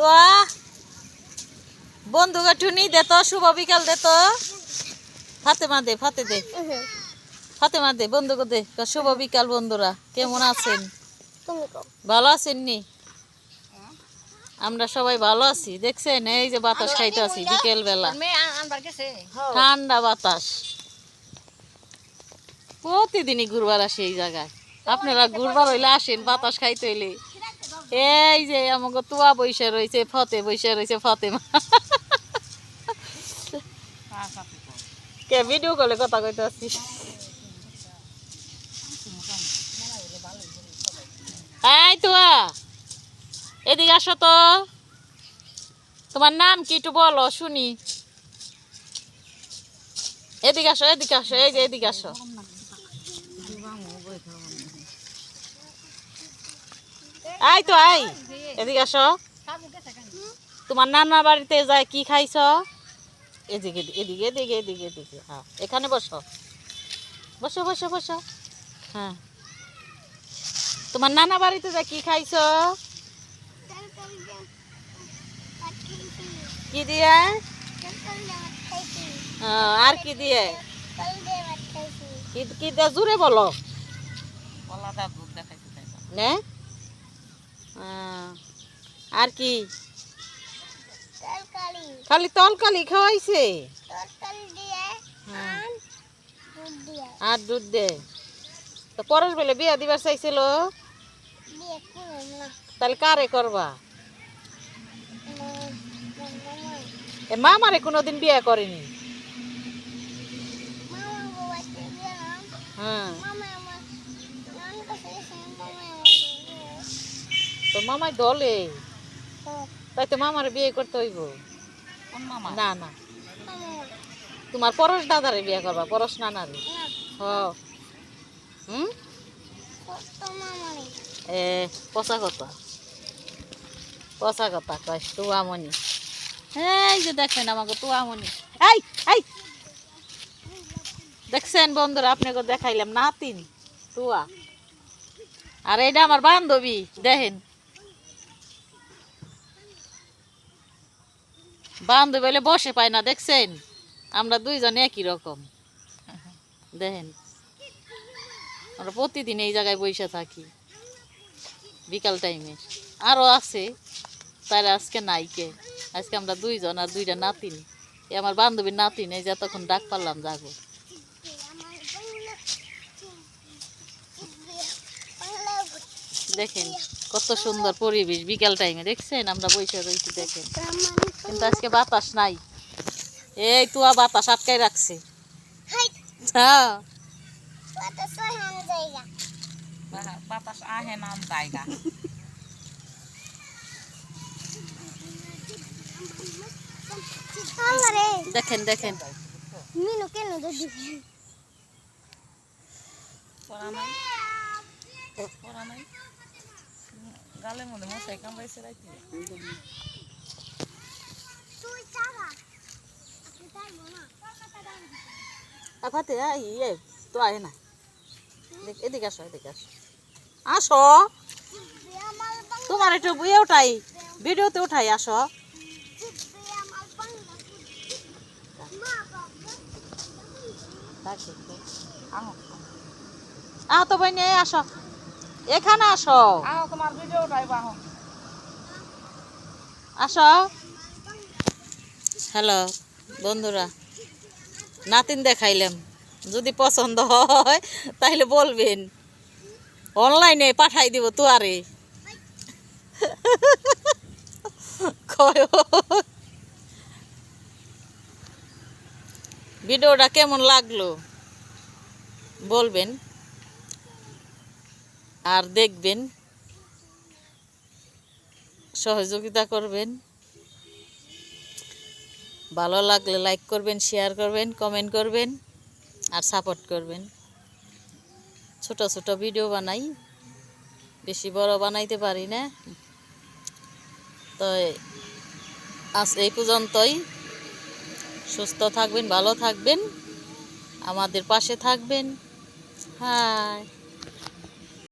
তো বন্ধুকে টুনি দে তো শুভ বিকাল দে তো। ফাতেমা দে ফাতে দে। ফাতেমা দে বন্ধুকে দে শুভ বিকাল বন্ধুরা কেমন আছেন? ভালো আছেন নি? আমরা সবাই ভালো আছি দেখছেন? এই যে বাতাস খাইতে আছি বিকেল বেলা ঠান্ডা বাতাস। প্রতিদিনই ঘুরবার আসি এই জায়গায়। আপনারা ঘুরবার হইলে আসেন বাতাস খাইতে হইলে। এই যে আমাকে তুয়া বৈশা রয়েছে ফতে বৈশা রয়েছে ফতেমা। কে ভিডিও কলে কথা কইতে আসছি। এই তুয়া, এদিকে আসো তো। তোমার নাম কি একটু বলো, শুনি। এদিকে আসো এদিকে আসো, এই যে এদিকে আসো। আই তো আই এদিকে আসো। তোমার নানার বাড়িতে যায় কি খাইছ? এদিকে এদিকে এদিকে এদিকে এদিকে। হ্যাঁ এখানে বসো। বসো বসো বসো। হ্যাঁ। তোমার নানা বাড়িতে যায় কি খাইছ? কি দিয়ে? হ্যাঁ, আর কি দিয়ে? কি কি দিয়ে? জুড়ে বলো। নে? আর কি? খালি তলকালি খাওয়াইছে? হ্যাঁ, আর দুধ দে। তো পরের বেলে বিয়া দিবার চাইছিল? তাহলে কারে করবা? এ মামারে কোনোদিন বিয়ে করেনি? হ্যাঁ। তো মামাই দলে? তাই তো মামারে বিয়ে করতে হইব। না না। তোমার পরশ দাদারে বিয়ে করবা পরশ নানারে। হুম? এ পচা কথা। পচা কথা কয় তুয়ামণি এই যে দেখেন আমাকে তুয়ামণি এই এই! দেখছেন বন্ধুরা আপনাকে দেখাইলাম নাতিন তুয়া। আর এটা আমার বান্ধবী দেখেন। বান্ধবী বলে বসে পায় না, দেখছেন? আমরা দুইজন একই রকম। দেখেন, আমরা প্রতিদিন এই জায়গায় বসে থাকি, বিকাল টাইমে। আরও আছে, তার আজকে নাইকে। আজকে আমরা দুইজন আর দুইটা নাতিন। এ আমার বান্ধবীর নাতিন, এই যে তখন ডাক পারলাম যাব। দেখেন কত সুন্দর পরিবেশ বিকেল টাইমে দেখছেন? আমরা বসে রয়েছি দেখেন। কিন্তু আজকে বাতাস নাই। এই তুয়া বাতাস আটকাই রাখছে। হ্যাঁ। বাতাস আহে নাম জায়গা। দেখেন দেখেন। মিনু কেন পড়া নাই? পড়া নাই? গালের মধ্যে মশাই কামড়াইছে আফাতে ইয়ে তো আয় না। এদিকে আসো এদিকে আসো। আসো। তোমার একটু বইয়ে উঠাই, ভিডিওতে উঠাই, আসো। আহ তো বই নিয়ে আসো। এখানে আসো। তোমার ভিডিও আসো। হ্যালো বন্ধুরা নাতিন দেখাইলাম। যদি পছন্দ হয় তাহলে বলবেন। অনলাইনে পাঠাই দিব তুয়ারে। কয় ভিডিওটা কেমন লাগল? বলবেন। আর দেখবেন, সহযোগিতা করবেন। ভালো লাগলে লাইক করবেন শেয়ার করবেন কমেন্ট করবেন, আর সাপোর্ট করবেন। ছোট ছোট ভিডিও বানাই, বেশি বড় বানাইতে পারি না। তো আজ এই পর্যন্তই। সুস্থ থাকবেন, ভালো থাকবেন, আমাদের পাশে থাকবেন। হাই